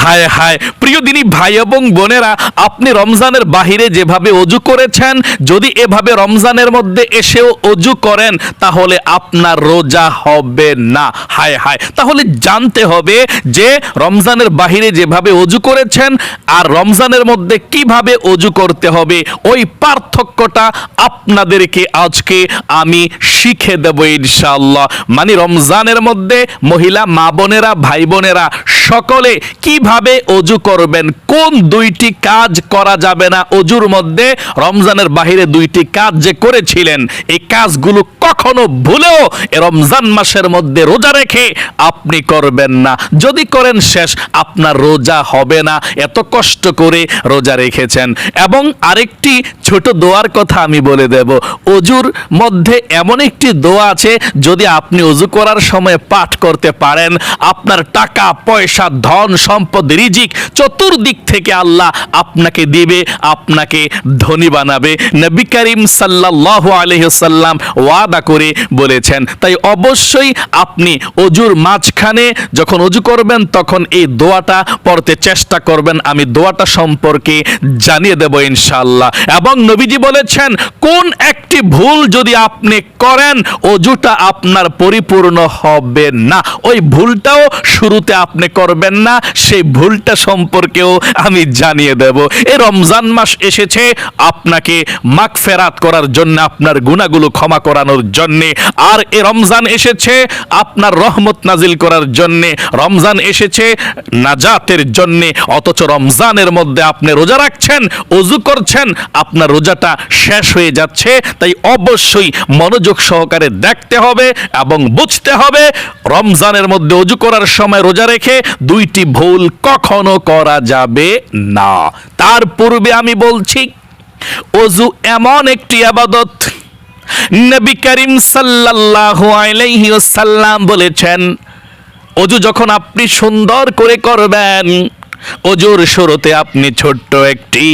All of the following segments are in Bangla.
হায় হায়। প্রিয় দিনী ভাই এবং বোনেরা, আপনি রমজানের বাহিরে যেভাবে অজু করেছেন, যদি এভাবে রমজানের মধ্যে এসেও অজু করেন, তাহলে আপনার রোজা হবে না। হায় হায়। তাহলে জানতে হবে যে রমজানের বাহিরে যেভাবে অজু করেছেন আর রমজানের মধ্যে কীভাবে অজু করতে হবে, ওই পার্থক্যটা আপনাদেরকে আজকে আমি শিখে দেব ইনশাআল্লাহ। মানে রমজানের মধ্যে মহিলা মা বোনেরা, ভাই বোনেরা, সকলে কীভাবে অজু করবেন? কোন দুইটি কাজ করা যাবে না? অজুর মধ্যে রমজানের বাহিরে দুইটি কাজ যে করেছিলেন, এই কাজগুলো কখনো ভুলেও রমজান মাসের মধ্যে রোজা রেখে আপনি করবেন না। যদি করেন শেষ, আপনার রোজা হবে না। এত কষ্ট করে রোজা রেখেছেন। এবং আরেকটি ছোট দোয়ার কথা আমি বলে দেব। অজুর মধ্যে এমন একটি দোয়া আছে, যদি আপনি অজু করার সময় পাঠ করতে পারেন, আপনার টাকা, পয়সা, ধন সম্পদ রিজিক চতুর্দিক থেকে আল্লাহ আপনাকে দিবে, আপনাকে ধনী বানাবে। নবী করিম সাল্লাহ আলহিসাল্লাম ওয়াদা করে বলেছেন, তাই অবশ্যই আপনি অজুর মাঝখানে যখন অজু করবেন, তখন এই দোয়াটা পড়তে চেষ্টা করবেন। আমি দোয়াটা সম্পর্কে জানিয়ে দেব ইনশাআল্লাহ। এবং নবীজি বলেছেন, কোন একটি ভুল যদি আপনি করেন, অজুটা আপনার পরিপূর্ণ হবে না। ওই ভুলটাও শুরুতে আপনি করবেন না, সেই ভুলটা সম্পর্কেও আমি জানিয়ে দেব। এ রমজান মাস এসেছে, আপনাকে মাক ফেরাত করার জন্য, আপনার গুণাগুলো ক্ষমা করানোর জন্য। আর এ রমজান এসেছে, আপনার রহমত নাজিল করার জন্য। রমজান এসেছে, নাজাতের জন্য। অথচ রমজানের মধ্যে আপনি রোজা রাখছেন, অজু করছেন, আপনার রোজাটা শেষ হয়ে যাচ্ছে। তাই অবশ্যই মনোযোগ সহকারে দেখতে হবে এবং বুঝতে হবে রমজানের মধ্যে অজু করার সময় রোজা রেখে দুইটি ভুল কখনো করা যাবে না। তার পূর্বে আমি বলছি, অজু এমন একটি আবাদত, নবী করিম সাল্লাল্লাহু আলাইহি বলেছেন, অজু যখন আপনি সুন্দর করে করবেন অজুর শুরুতে আপনি ছোট্ট একটি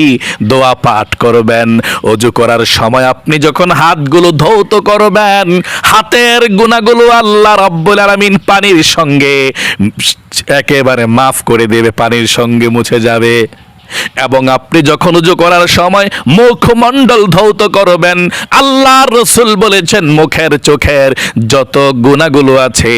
দোয়া পাঠ করবেন। অজু করার সময় আপনি যখন হাতগুলো ধৌত করবেন, হাতের গুণাগুলো আল্লাহ রব্বুল আলমিন পানির সঙ্গে একেবারে মাফ করে দেবে, পানির সঙ্গে মুছে যাবে। এবং আপনি যখন উজু করার সময় মুখমণ্ডল ধৌত করবেন আল্লাহ রসুল বলেছেন, মুখের চোখের যত গুণাগুলো আছে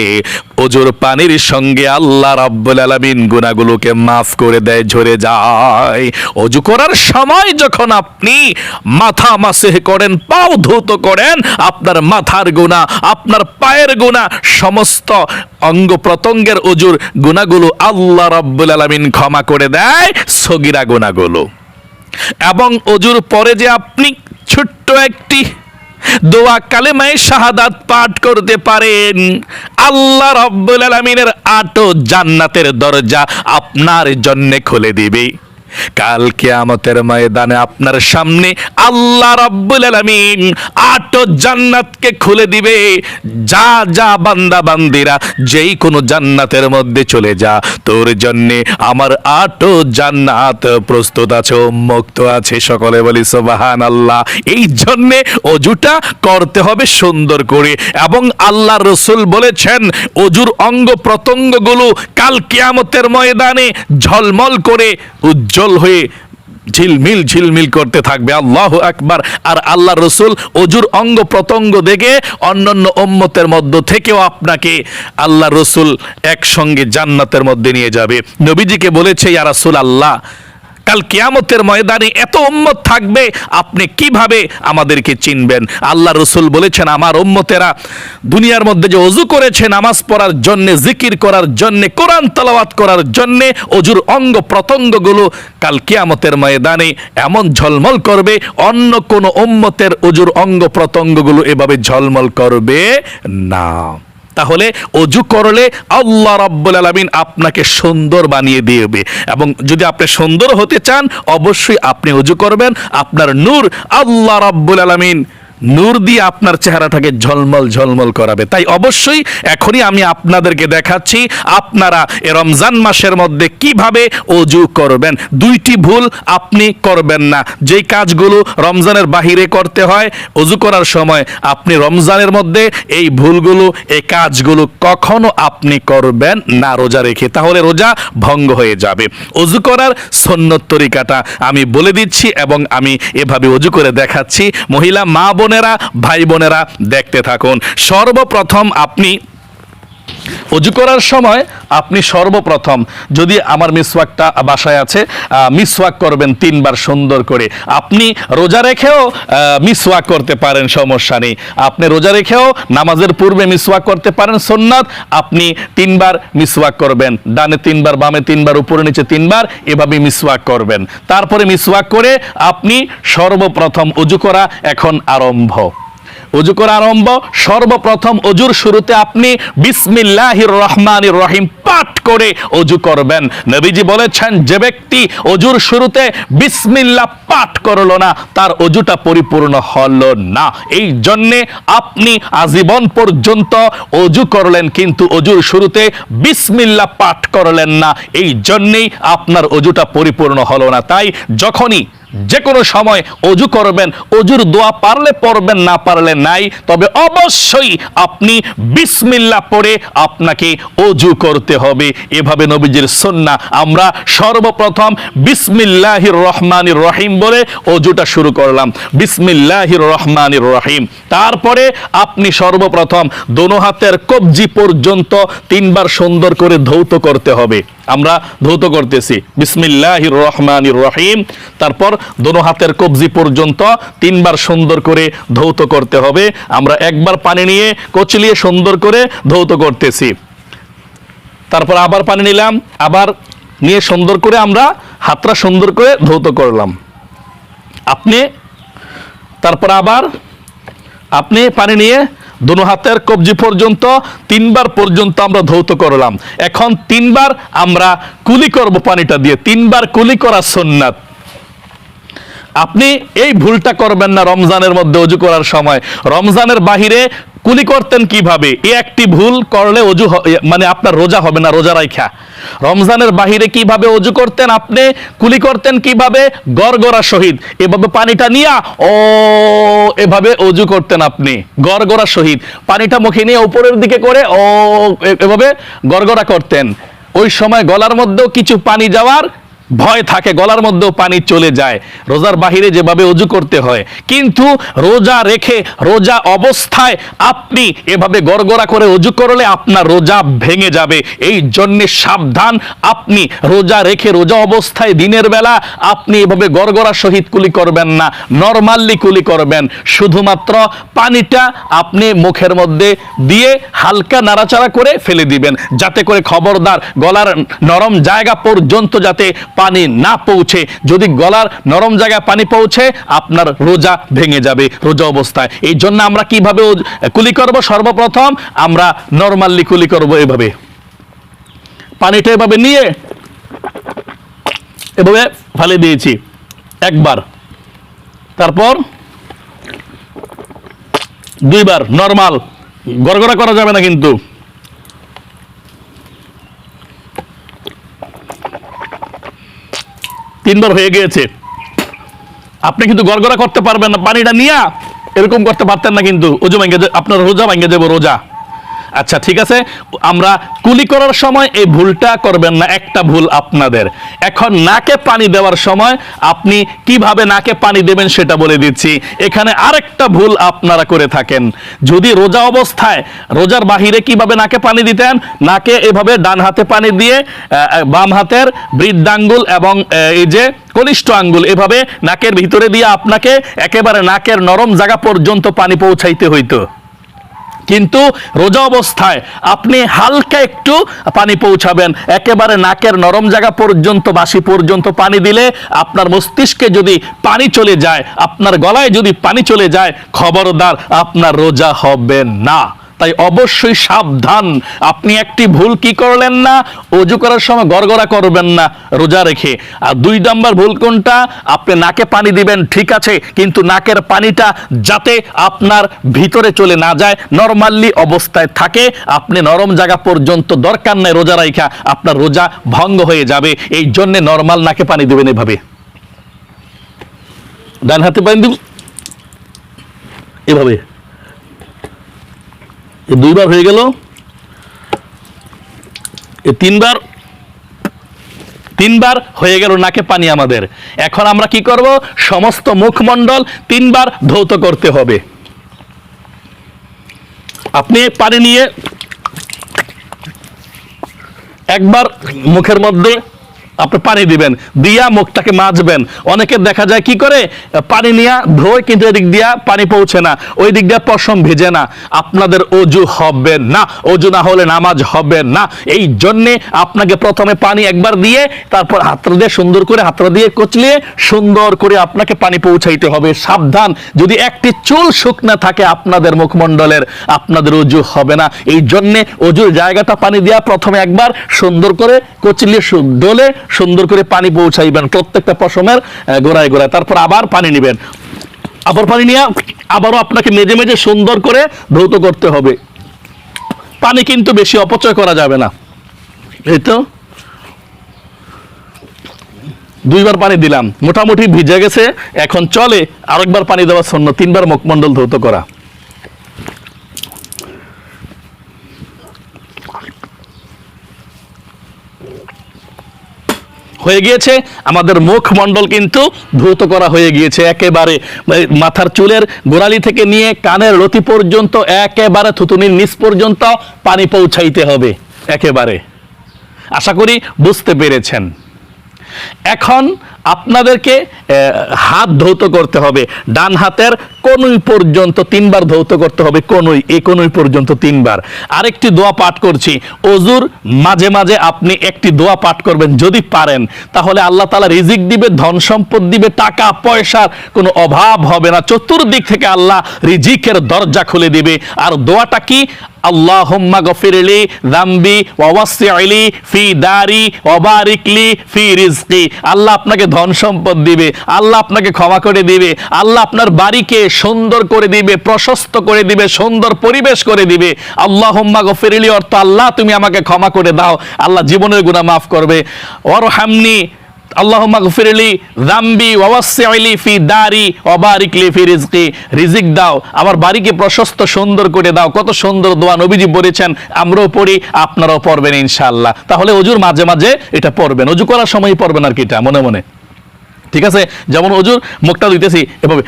অজুর পানির সঙ্গে আল্লাহ রাব্বুল আলামিন গুণাগুলোকে মাফ করে দেয়, ঝরে যায়। অজু করার সময় যখন আপনি মাথা মাসে করেন, পাও ধৌত করেন, আপনার মাথার গুণা, আপনার পায়ের গুণা, সমস্ত অঙ্গ প্রত্যঙ্গের অজুর গুণাগুলো আল্লাহ রাব্বুল আলামিন ক্ষমা করে দেয়, সগিরা গুণাগুলো এবং অজুর পরে যে আপনি ছোট্ট একটি দোয়া কালেমায় শাহাদাত পাঠ করতে পারেন, আল্লাহ রব্বুল আলমিনের আটো জান্নাতের দরজা আপনার জন্য খুলে দিবে। কাল কিয়ামতের ময়দানে আপনার সামনে আল্লাহ রাব্বুল আলামিন আটো জান্নাতকে খুলে দিবে। যা যা বান্দা, বান্দিরা, যেই কোনো জান্নাতের মধ্যে চলে যা। তোর জন্য আমার আটো জান্নাত প্রস্তুত আছে মুক্ত আছে। সকলে বলি সুবহান আল্লাহ এই জন্যে অজুটা করতে হবে সুন্দর করে। এবং আল্লাহ রসুল বলেছেন, অজুর অঙ্গ প্রত্যঙ্গগুলো কাল কিয়ামতের ময়দানে ঝলমল করে উজ্জ্বল হয়ে ঝিলমিল ঝিলমিল করতে থাকবে। আল্লাহ একবার আর আল্লাহ রসুল অজুর অঙ্গ প্রত্যঙ্গ দেখে অন্যান্য ওম্মতের মধ্য থেকেও আপনাকে আল্লাহ রসুল একসঙ্গে জান্নাতের মধ্যে নিয়ে যাবে। নবীজিকে বলেছে ইয়ারাসুল আল্লাহ কাল কিয়ামতের ময়দানে এত উম্মত থাকবে, আপনি কীভাবে আমাদেরকে চিনবেন? আল্লাহ রসুল বলেছেন, আমার উম্মতেরা দুনিয়ার মধ্যে যে অজু করেছে, নামাজ পড়ার জন্যে, জিকির করার জন্যে, কোরআন তালাওয়াত করার জন্যে, অজুর অঙ্গ প্রত্যঙ্গগুলো কাল কিয়ামতের ময়দানে এমন ঝলমল করবে, অন্য কোনো উম্মতের অজুর অঙ্গ প্রত্যঙ্গগুলো এভাবে ঝলমল করবে না। তাহলে অজু করলে আল্লাহ রাব্বুল আলামিন আপনাকে সুন্দর বানিয়ে দেবে। এবং যদি আপনি সুন্দর হতে চান, অবশ্যই আপনি অজু করবেন। আপনার নূর আল্লাহ রাব্বুল আলামিন নূর দিয়ে আপনার চেহারাটাকে ঝলমল ঝলমল করাবে। তাই অবশ্যই এখনই আমি আপনাদেরকে দেখাচ্ছি আপনারা এ রমজান মাসের মধ্যে কীভাবে অজু করবেন। দুইটি ভুল আপনি করবেন না। যেই কাজগুলো রমজানের বাহিরে করতে হয়, অজু করার সময় আপনি রমজানের মধ্যে এই ভুলগুলো, এই কাজগুলো কখনো আপনি করবেন না রোজা রেখে। তাহলে রোজা ভঙ্গ হয়ে যাবে। অজু করার সন্ন্যত তরিকাটা আমি বলে দিচ্ছি এবং আমি এভাবে অজু করে দেখাচ্ছি। মহিলা মা বোনেরা ভাই বোনেরা দেখতে থাকুন। সর্বপ্রথম আপনি অজু করার সময় আপনি সর্বপ্রথম, যদি আমার মিসওয়াকটা বাসায় আছে মিসওয়াক করবেন তিনবার সুন্দর করে। আপনি রোজা রেখেও মিসওয়াক করতে পারেন, সমস্যা নেই। আপনি রোজা রেখেও নামাজের পূর্বে মিসওয়াক করতে পারেন সোননাথ আপনি তিনবার মিসওয়াক করবেন। ডানে তিনবার, বামে তিনবার, উপরে নিচে তিনবার এভাবে মিসওয়াক করবেন। তারপরে মিসওয়াক করে আপনি সর্বপ্রথম অজু করা এখন আরম্ভ। অজু করা আরম্ভ, সর্বপ্রথম অজুর শুরুতে আপনি বিসমিল্লাহির রহমানির রহিম পাঠ করে অজু করবেন। নবীজি বলেছেন, যে ব্যক্তি অজুর শুরুতে বিসমিল্লাহ পাঠ করল না, তার অজুটা পরিপূর্ণ হলো না। এই জন্যে আপনি আজীবন পর্যন্ত অজু করলেন, কিন্তু অজুর শুরুতে বিসমিল্লাহ পাঠ করলেন না। এই জন্যেই আপনার অজুটা পরিপূর্ণ হলো না। তাই যখনই যে কোনো সময় অজু করবেন, অজুর দোয়া পারলে পড়বেন, না পারলে নাই। তবে অবশ্যই আপনি বিসমিল্লাহ পড়ে আপনাকে অজু করতে হবে। এভাবে নবীজির সন্না আমরা সর্বপ্রথম বিসমিল্লাহির রহমানির রহিম বলে অজুটা শুরু করলাম। বিসমিল্লাহির রহমানির রহিম। তারপরে আপনি সর্বপ্রথম দোনো হাতের কবজি পর্যন্ত তিনবার সুন্দর করে ধৌত করতে হবে। আমরা ধৌত করতেছি। বিসমিল্লাহির রহমানির রহিম। তারপর দোনো হাতের কবজি পর্যন্ত তিনবার সুন্দর করে ধৌত করতে হবে। আমরা একবার পানি নিয়ে কচলিয়ে সুন্দর করে ধৌত করতেছি। তারপর আবার পানি নিলাম, আবার নিয়ে সুন্দর করে আমরা হাতটা সুন্দর করে ধৌত করলাম। আপনি, তারপর আবার আপনি পানি নিয়ে দুনো হাতের কবজি পর্যন্ত তিনবার পর্যন্ত আমরা ধৌত করলাম। এখন তিনবার আমরা কুলি করব পানিটা দিয়ে। তিনবার কুলি করা সন্ন্যাত আপনি এই ভুলটা করবেন না রমজানের মধ্যে অজু করার সময়। রমজানের বাহিরে কুলি করতেন কীভাবে? এ একটি ভুল করলে অজু মানে আপনার রোজা হবে না, রোজা রাইখা। রমজানের বাহিরে কীভাবে অজু করতেন আপনি? কুলি করতেন কীভাবে? গড়গড়া শহীদ। এভাবে পানিটা নিয়া, ও, এভাবে অজু করতেন আপনি। গড়গড়া শহীদ। পানিটা মুখে নিয়ে উপরের দিকে করে, ও এভাবে গড়গড়া করতেন। ওই সময় গলার মধ্যেও কিছু পানি যাওয়ার ভয় থাকে, গলার মধ্যেও পানি চলে যায়। রোজার বাহিরে যেভাবে অজু করতে হয়, কিন্তু রোজা রেখে, রোজা অবস্থায় আপনি এভাবে গড়গড়া করে অজু করলে আপনার রোজা ভেঙে যাবে। এই জন্য সাবধান, আপনি রোজা রেখে, রোজা অবস্থায় দিনের বেলা আপনি এভাবে গড়গড়া সহিত কুলি করবেন না, নর্মালি কুলি করবেন। শুধুমাত্র পানিটা আপনি মুখের মধ্যে দিয়ে হালকা নাড়াচাড়া করে ফেলে দিবেন, যাতে করে খবরদার গলার নরম জায়গা পর্যন্ত যাতে পানি না পৌঁছে, যদি গলার নরম জায়গায় পানি পৌঁছে, আপনার রোজা ভেঙে যাবে, রোজা অবস্থায়। এই জন্য আমরা কীভাবে কুলি করব? সর্বপ্রথম আমরা নর্মালি কুলি করব এভাবে। পানিটা এভাবে নিয়ে এভাবে ফালে দিয়েছি, একবার। তারপর দুইবার, নর্মাল। গড়গড়া করা যাবে না কিন্তু। তিনবার হয়ে গিয়েছে। আপনি কিন্তু গড়গড়া করতে পারবেন না, পানিটা নিয়ে এরকম করতে পারতেন না কিন্তু। ওজু ভাঙ্গে আপনার রোজা ভাঙ্গে দেবো, রোজা। আচ্ছা ঠিক আছে? আমরা কুলি করার সময় এই ভুলটা করবেন না, একটা ভুল আপনাদের। এখন নাকে পানি দেওয়ার সময় আপনি কীভাবে নাকে পানি দেবেন সেটা বলে দিচ্ছি। এখানে আরেকটা ভুল আপনারা করে থাকেন। যদি রোজা অবস্থায় রোজার বাহিরে কীভাবে নাকে পানি দিতেন, নাকে এভাবে ডান হাতে পানি দিয়ে বাম হাতের বৃদ্ধাঙ্গুল এবং এই যে কনিষ্ঠ আঙ্গুল, এভাবে নাকের ভিতরে দিয়ে আপনাকে একেবারে নাকের নরম জায়গা পর্যন্ত পানি পৌঁছাইতে হইতো। কিন্তু রোজা অবস্থায় আপনি হালকা একটু পানি পৌঁছাবেন। একেবারে নাকের নরম জায়গা পর্যন্ত, বাসি পর্যন্ত পানি দিলে আপনার মস্তিষ্কে যদি পানি চলে যায়, আপনার গলায় যদি পানি চলে যায়, খবরদার, আপনার রোজা হবে না। তাই অবশ্যই সাবধান। আপনি একটি ভুল কি করলেন না, অজু করার সময় গড়গড়া করবেন না, রোজা রেখে। আর দুই নম্বর ভুল কোনটা? আপনি নাকে পানি দিবেন, ঠিক আছে, কিন্তু নাকের পানিটা যাতে আপনার ভিতরে চলে না যায়, নর্মালি অবস্থায় থাকে। আপনি নরম জায়গা পর্যন্ত দরকার নেই রোজা রাইখা, আপনার রোজা ভঙ্গ হয়ে যাবে। এই জন্যে নর্মাল নাকে পানি দেবেন এভাবে। ডান হাতে পানি দিব। এভাবে। দুইবার হয়ে গেল। তিনবার তিনবার হয়ে গেল নাকে পানি আমাদের। এখন আমরা কি করব? সমস্ত মুখমণ্ডল তিনবার ধৌত করতে হবে। আপনি পানি নিয়ে একবার মুখের মধ্যে আপনি পানি দিবেন, দিয়া মুখটাকে মাজবেন। অনেকের দেখা যায় কি করে? পানি নিয়ে ধোয় কিন্তু এদিক দিয়া পানি পৌঁছে না ওই দিক দিয়ে পশম ভেজে না। আপনাদের অজু হবে না, অজু না হলে নামাজ হবে না। এই জন্যে আপনাকে প্রথমে পানি একবার দিয়ে, তারপর হাতটা দিয়ে সুন্দর করে, হাতটা দিয়ে কচলিয়ে সুন্দর করে আপনাকে পানি পৌঁছাইতে হবে। সাবধান, যদি একটি চুল শুকনা থাকে আপনাদের মুখমণ্ডলের, আপনাদের অজু হবে না। এই জন্যে অজুর জায়গাটা পানি দেওয়া প্রথমে একবার সুন্দর করে কচলিয়ে ডলে সুন্দর করে পানি পৌঁছাইবেন প্রত্যেকটা পশমের গোড়ায় গোড়ায়। তারপর আবার পানি নেবেন। আবার পানি নিয়ে আবারও আপনাকে মেজে মেজে সুন্দর করে ধৌত করতে হবে। পানি কিন্তু বেশি অপচয় করা যাবে না। এই তো। দুইবার পানি দিলাম। মোটামুটি ভিজে গেছে। এখন চলে আরেকবার পানি দেওয়ার শূন্য তিনবার মুখমণ্ডল ধৌত করা। হয়ে গিয়েছে। আমাদের মুখমণ্ডল কিন্তু ধৌত করা হয়ে গিয়েছে। একেবারে মাথার চুলের গোড়ালি থেকে নিয়ে কানের লতি পর্যন্ত, একেবারে থুতুনির নিচ পর্যন্ত পানি পৌঁছাইতে হবে। একেবারে। আশা করি বুঝতে পেরেছেন। এখন আপনাদেরকে হাত ধৌত করতে হবে। ডান হাতের কনুই পর্যন্ত তিনবার ধৌত করতে হবে, কনুই, এ কনুই পর্যন্ত তিনবার। আরেকটি দোয়া পাঠ করছি। অজুর মাঝে মাঝে আপনি একটি দোয়া পাঠ করবেন যদি পারেন, তাহলে আল্লাহ তালা রিজিক দিবে, ধন সম্পদ দিবে, টাকা, পয়সার কোনো অভাব হবে না। চতুর্দিক থেকে আল্লাহ রিজিকের দরজা খুলে দিবে। আর দোয়াটা কি? আল্লাহুম্মা গফিরলি যামবি ওয়াওয়াসি'লি ফি দারি ওয়াবারিকলি ফি রিজকি। আল্লাহ আপনাকে ধন সম্পদ দিবে, আল্লাহ আপনাকে ক্ষমা করে দিবে, আল্লাহ আপনার বাড়িকে সুন্দর করে দিবে, প্রশস্ত করে দিবে, সুন্দর পরিবেশ করে দিবে। আল্লাহুম্মা গফিরলি অর্থ আল্লাহ, তুমি আমাকে ক্ষমা করে দাও। আল্লাহ জীবনের গুণা মাফ করবে। ফি রিজকি। রিজিক দাও, আমার বাড়িকে প্রশস্ত, সুন্দর করে দাও। কত সুন্দর দোয়া নবীজি বলেছেন আমরাও পড়ি, আপনারাও পড়বেন ইনশাল্লাহ তাহলে অজুর মাঝে মাঝে এটা পড়বেন। অজু করার সময় পড়বেন আর কি এটা, মনে মনে। ঠিক আছে? যেমন অজুর মুখটা দিতেছি এভাবে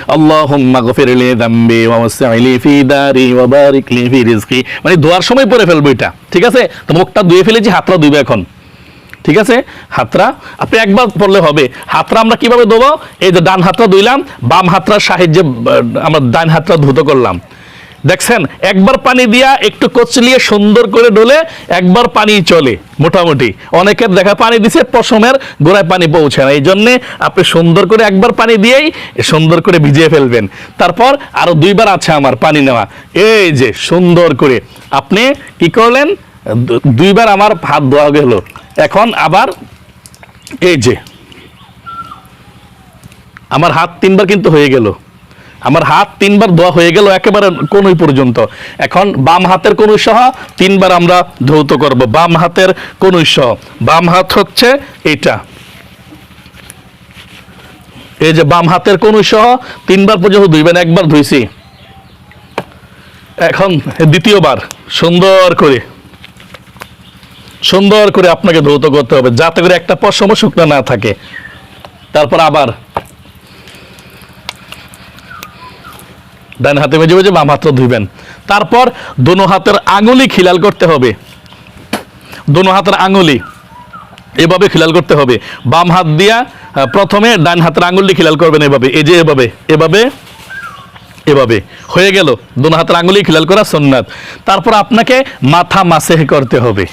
রিজকি। মানে ধোয়ার সময় পরে ফেলব এটা, ঠিক আছে? তো মুখটা ধুয়ে ফেলেছি, হাতটা ধুইবে এখন। ঠিক আছে? হাতরা, আপনি একবার পড়লে হবে। হাতরা আমরা কীভাবে দেবো এই যে ডান হাতটা ধুইলাম, বাম হাতরার সাহায্যে আমরা ডান হাতটা ধুতো করলাম। দেখছেন, একবার পানি দিয়া একটু কচলিয়ে সুন্দর করে ডলে একবার পানি চলে, মোটামুটি। অনেকের দেখা পানি দিছে, পশমের গোড়ায় পানি পৌঁছে না। এই জন্যে আপনি সুন্দর করে একবার পানি দিয়েই সুন্দর করে ভিজিয়ে ফেলবেন। তারপর আরও দুইবার আছে আমার পানি নেওয়া। এই যে সুন্দর করে। আপনি কি করলেন? দুইবার আমার হাত ধোয়া গেল। এখন আবার এই যে, আমার হাত তিনবার কিন্তু হয়ে গেল। আমার হাত তিনবার ধোয়া হয়ে গেল একেবারে কোনই পর্যন্ত। এখন বাম হাতের কনুই সহ তিনবার আমরা ধৌত করব। বাম হাতের কনুই সহ বাম হাত হচ্ছে এটা এই যে বাম হাতের কনুই সহ তিনবার পর্যন্ত ধুইবেন, একবার ধুইছি। এখন দ্বিতীয়বার, সুন্দর করে। সুন্দর করে আপনাকে ধৌত করতে হবে, যাতে করে একটা পশম শুকনো না থাকে। তারপর আবার ডান হাতে মেজে মেজে বাম হাতটা ধুইবেন। তারপর দোনো হাতের আঙুলি খিলাল করতে হবে। দোনো হাতের আঙুলি এভাবে খিলাল করতে হবে। বাম হাত দিয়া প্রথমে ডান হাতের আঙুলি খিলাল করবেন এভাবে। এই যে এভাবে এভাবে এভাবে। হয়ে গেল। দোনো হাতের আঙুলি খিলাল করা সুন্নাত। তারপর আপনাকে মাথা মাসেহ করতে হবে।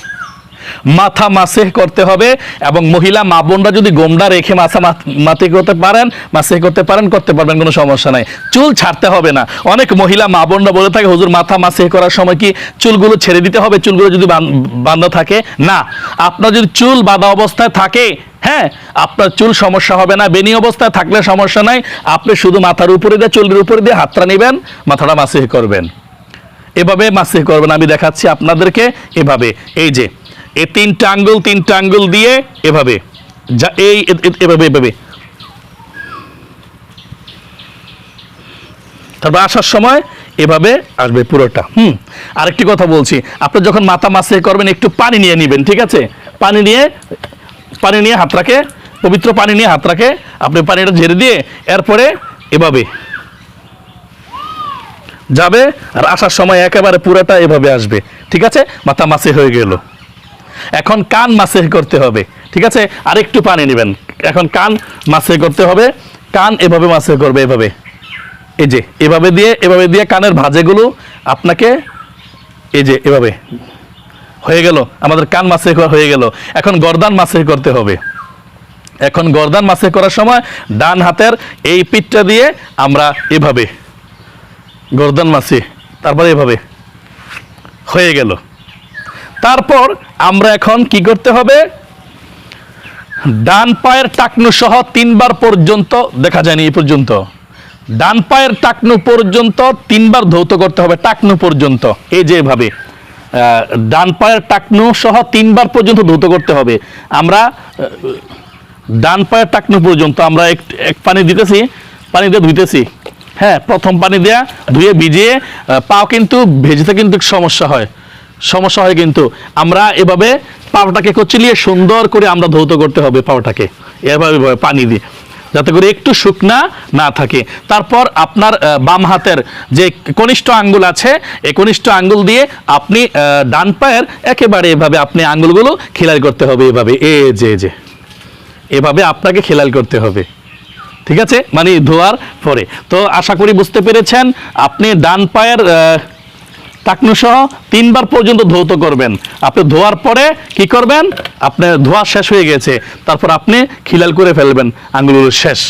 মাথা মাসেহ করতে হবে এবং মহিলা, মা বোনরা যদি গোমডা রেখে মাথা মাতে করতে পারেন, মাসেহ করতে পারেন, করতে পারবেন, কোনো সমস্যা নাই। চুল ছাড়তে হবে না। অনেক মহিলা, মা বোনরা বলে থাকে, হুজুর, মাথা মাসেহ করার সময় কি চুলগুলো ছেড়ে দিতে হবে? চুলগুলো যদি বাঁধা থাকে? না। আপনার যদি চুল বাঁধা অবস্থায় থাকে হ্যাঁ আপনার চুল সমস্যা হবে না। বেনি অবস্থায় থাকলে সমস্যা নাই। আপনি শুধু মাথার উপরে দিয়ে, চুলের উপরে দিয়ে হাতটা নেবেন, মাথাটা মাসেহ করবেন। এভাবে মাসে করবেন। আমি দেখাচ্ছি আপনাদেরকে এভাবে। এই যে এই তিনটা আঙ্গুল তিনটা আঙ্গুল দিয়ে এভাবে। যা এই এভাবে এভাবে। তারপর আসার সময় এভাবে আসবে পুরোটা। হুম, আরেকটি কথা বলছি। আপনি যখন মাথা মাসে করবেন, একটু পানি নিয়ে নেবেন, ঠিক আছে? পানি নিয়ে পানি নিয়ে হাত রাখে, পবিত্র পানি নিয়ে হাত রাখে, আপনি পানিটা ঝেড়ে দিয়ে এরপরে এভাবে। যাবে, আর আসার সময় একেবারে পুরোটা এভাবে আসবে, ঠিক আছে? মাথা মাসে হয়ে গেল। এখন কান মাসে করতে হবে, ঠিক আছে? আর একটু পানি নেবেন। এখন কান মাসে করতে হবে, কান এভাবে মাসে করবে, এভাবে। এই যে, এভাবে দিয়ে এভাবে দিয়ে কানের ভাজেগুলো আপনাকে, এই যে, এভাবে। হয়ে গেল, আমাদের কান মাসে হয়ে গেল। এখন গরদান মাসে করতে হবে। এখন গরদান মাসে করার সময় ডান হাতের এই পিঠটা দিয়ে আমরা এভাবে, গরদান মাসি তারপরে এভাবে। হয়ে গেল। তারপর আমরা এখন কি করতে হবে? ডান পায়ের টাকনু সহ তিনবার পর্যন্ত, দেখা যায়নি এই পর্যন্ত, ডান পায়ের টাকনু পর্যন্ত তিনবার ধৌত করতে হবে, টাকনু পর্যন্ত, এই যে এভাবে ডান পায়ের টাকনু সহ তিনবার পর্যন্ত ধৌত করতে হবে, আমরা ডান পায়ের টাকনু পর্যন্ত, আমরা এক এক পানি দিতেছি, পানি দিয়ে ধুইতেছি হ্যাঁ প্রথম পানি দেয়া, ধুয়ে ভিজিয়ে পাও কিন্তু ভেজেতে কিন্তু সমস্যা হয় সমস্যা হয় কিন্তু। আমরা এভাবে পাওটাকে কচলিয়ে সুন্দর করে আমরা ধৌত করতে হবে পাওটাকে এভাবে পানি দিয়ে। যাতে করে একটু শুকনা না থাকে। তারপর আপনার বাম হাতের যে কনিষ্ঠ আঙ্গুল আছে, এই কনিষ্ঠ আঙ্গুল দিয়ে আপনি ডান পায়ের একেবারে এভাবে আপনি আঙ্গুলগুলো খিলাই করতে হবে এভাবে। এ, যে এ যে। এভাবে আপনাকে খেলাল করতে হবে। ঠিক আছে? মানে ধোয়ার পরে। তো আশা করি বুঝতে পেরেছেন, আপনি ডান পায়ের টাকনু সহ তিনবার পর্যন্ত ধৌত করবেন। আপনি ধোয়ার পরে কি করবেন? আপনার ধোয়া শেষ হয়ে গেছে। তারপর আপনি খিলাল করে ফেলবেন আঙ্গুলগুলো শেষ।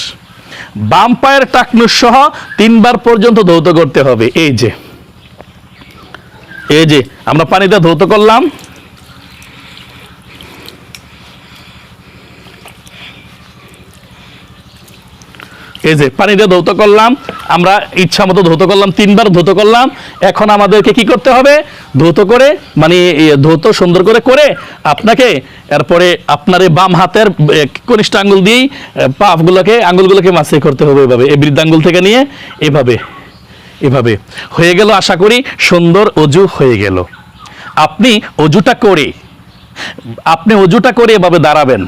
বাম পায়ের টাকনু সহ তিনবার পর্যন্ত ধৌত করতে হবে। এই যে এই যে, আমরা পানিতে ধৌত করলাম। এই যে পানি দিয়ে ধৌত করলাম, আমরা ইচ্ছা মতো ধৌত করলাম, তিনবার ধৌত করলাম। এখন আমাদেরকে কি করতে হবে? ধৌত করে মানে ধৌত সুন্দর করে করে আপনাকে এরপরে আপনার এই বাম হাতের কনিষ্ঠ আঙ্গুল দিয়েই পাপগুলোকে আঙ্গুলগুলোকে মাসে করতে হবে এভাবে এই বৃদ্ধ আঙ্গুল থেকে নিয়ে এভাবে এভাবে। হয়ে গেল, আশা করি সুন্দর অজু হয়ে গেল। আপনি অজুটা করে, আপনি অজুটা করে এভাবে দাঁড়াবেন।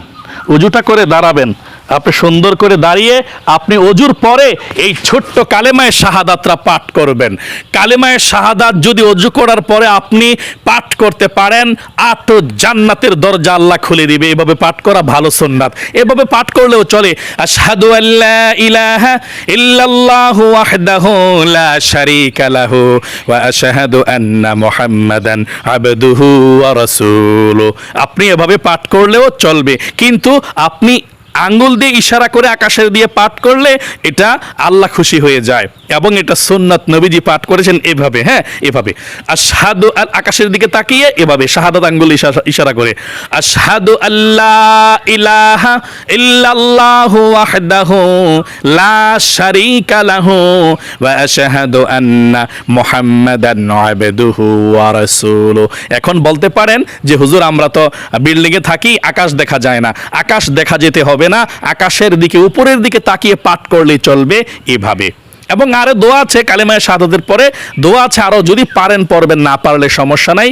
অজুটা করে দাঁড়াবেন। আপনি সুন্দর করে দাঁড়িয়ে আপনি অজুর পরে এই ছোট্ট কালেমায় শাহাদাতরা পাঠ করবেন। কালেমায় শাহাদাত যদি অজু করার পরে আপনি পাঠ করতে পারেন আট জান্নাতের দরজা আল্লাহ খুলে দিবে। এভাবে পাঠ করা ভালো সুন্নাত। এভাবে পাঠ করলেও চলে, আশহাদু আল্লা ইলাহা ইল্লাল্লাহু ওয়াহদাহু লা শারীকা লাহু ওয়া আশহাদু আন্না মুহাম্মাদান আবদুহু ওয়া রাসূলুহু। আপনি এভাবে পাঠ করলেও চলবে। কিন্তু আপনি আঙ্গুল দিয়ে ইশারা করে আকাশের দিয়ে পাঠ করলে এটা আল্লাহ খুশি হয়ে যায় এবং এটা সুন্নাত নবীজি পাঠ করেছেন এভাবে হ্যাঁ এভাবে। আর সাদু আর আকাশের দিকে তাকিয়ে এভাবে শাহাদাত আঙ্গুল ইশারা- করে। আর সাদু আল্লাহ ইলাহা ইল্লাল্লাহু ওয়াহদাহু লা শারীকা লাহু ওয়া আশহাদু আন্না মুহাম্মাদান আবদুহু ওয়া রাসূলুহু এখন বলতে পারেন যে, হুজুর, আমরা তো বিল্ডিং এ থাকি, আকাশ দেখা যায় না। আকাশ দেখা যেতে হবে না, আকাশের দিকে, উপরের দিকে তাকিয়ে পাঠ করলেই চলবে এভাবে। এবং আরও দোয়া আছে কালেমায় শাহাদাতের পরে, দোয়া আছে আরও যদি পারেন, পড়বেন, না পারলে সমস্যা নাই।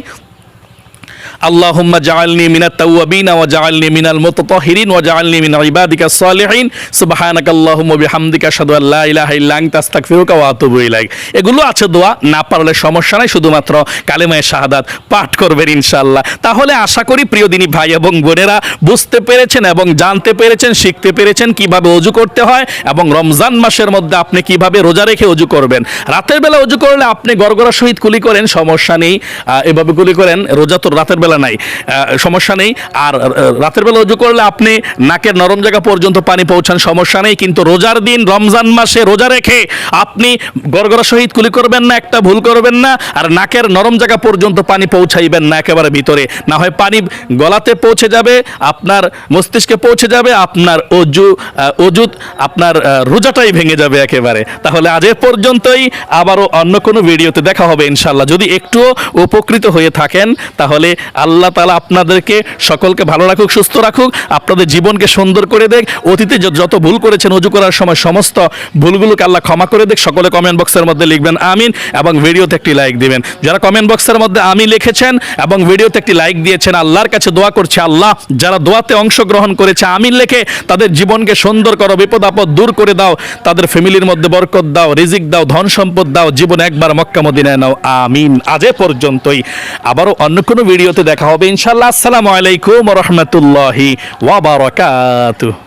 আল্লাহুম্মা জাআলনি মিনাত তাওয়াবিন ওয়া জাআলনি মিনাল মুতাতাহিরিন ওয়া জাআলনি মিন ইবাদিকাস সালিহিন। সুবহানাকা আল্লাহুম্মা বিহামদিকা আশহাদু আল লা ইলাহা ইল্লা আনতা, আস্তাগফিরুকা ওয়া আতুবু ইলাইক। এগুলো আছে দোয়া, না পারলে সমস্যা নাই, শুধুমাত্র কালেমায়ে শাহাদাত পাঠ করবেন ইনশাআল্লাহ। তাহলে আশা করি প্রিয় দিনী ভাই এবং বোনেরা বুঝতে পেরেছেন এবং জানতে পেরেছেন, শিখতে পেরেছেন কীভাবে অজু করতে হয় এবং রমজান মাসের মধ্যে আপনি কীভাবে রোজা রেখে অজু করবেন। রাতের বেলা অজু করলে আপনি গড়গড়া সহিত কুলি করেন, সমস্যা নেই। এভাবে কুলি করেন, রোজা তো রাতের রাতের বেলা নাই। সমস্যা নেই। আর রাতের বেলা অজু করলে আপনি নাকের নরম জায়গা পর্যন্ত পানি পৌঁছান, সমস্যা নেই। কিন্তু রোজার দিন, রমজান মাসে রোজা রেখে আপনি গড়গড়া সহিত কুলি করবেন না, একটা ভুল করবেন না, আর নাকের নরম জায়গা পর্যন্ত পানি পৌঁছাইবেন না একেবারে ভিতরে। না হয় পানি গলাতে পৌঁছে যাবে, আপনার মস্তিষ্কে পৌঁছে যাবে, আপনার অজু অজুত আপনার রোজাটাই ভেঙে যাবে একেবারে। তাহলে আজ পর্যন্তই। আবারও অন্য কোনো ভিডিওতে দেখা হবে ইনশাল্লাহ যদি একটুও উপকৃত হয়ে থাকেন, তাহলে আল্লাহ তালা আপনাদেরকে সকলকে ভালো রাখুক, সুস্থ রাখুক, আপনাদের জীবনকে সুন্দর করে দেখ, অতীতে যত ভুল করেছেন অজু করার সময় সমস্ত ভুলগুলোকে আল্লাহ ক্ষমা করে দেখ, সকলে কমেন্ট বক্সের মধ্যে লিখবেন আমিন এবং ভিডিওতে একটি লাইক দিবেন। যারা কমেন্ট বক্সের মধ্যে আমি লিখেছেন এবং ভিডিওতে একটি লাইক দিয়েছেন, আল্লাহর কাছে দোয়া করছে, আল্লাহ যারা দোয়াতে অংশগ্রহণ করেছে আমিন লেখে তাদের জীবনকে সুন্দর করো, বিপদ আপদ দূর করে দাও, তাদের ফ্যামিলির মধ্যে বরকত দাও, রিজিক দাও, ধন সম্পদ দাও, জীবন একবার মক্কা মদিনায় নাও, আমিন। আজ পর্যন্তই। আবারও অন্য কোনো ভিডিওতে দেখা হবে। ইনশাল্লাহ আসসালামু আলাইকুম রহমতুল্লাহি ওয়াবারাকাতুহ